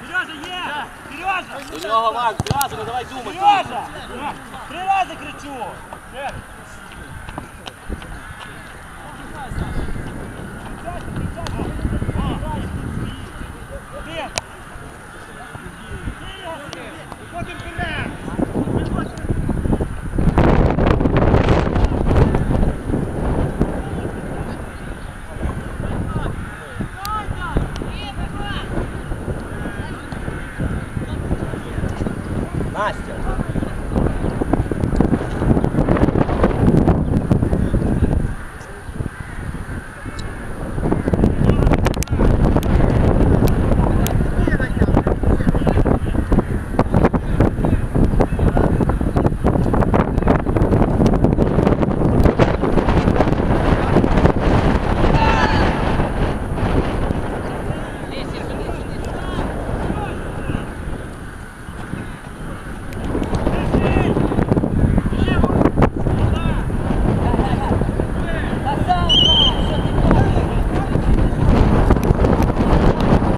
Сережа, є! Сережа! До нього Макс, зразу, не давай думати. Сережа! Три рази кричу! Nice, Judge.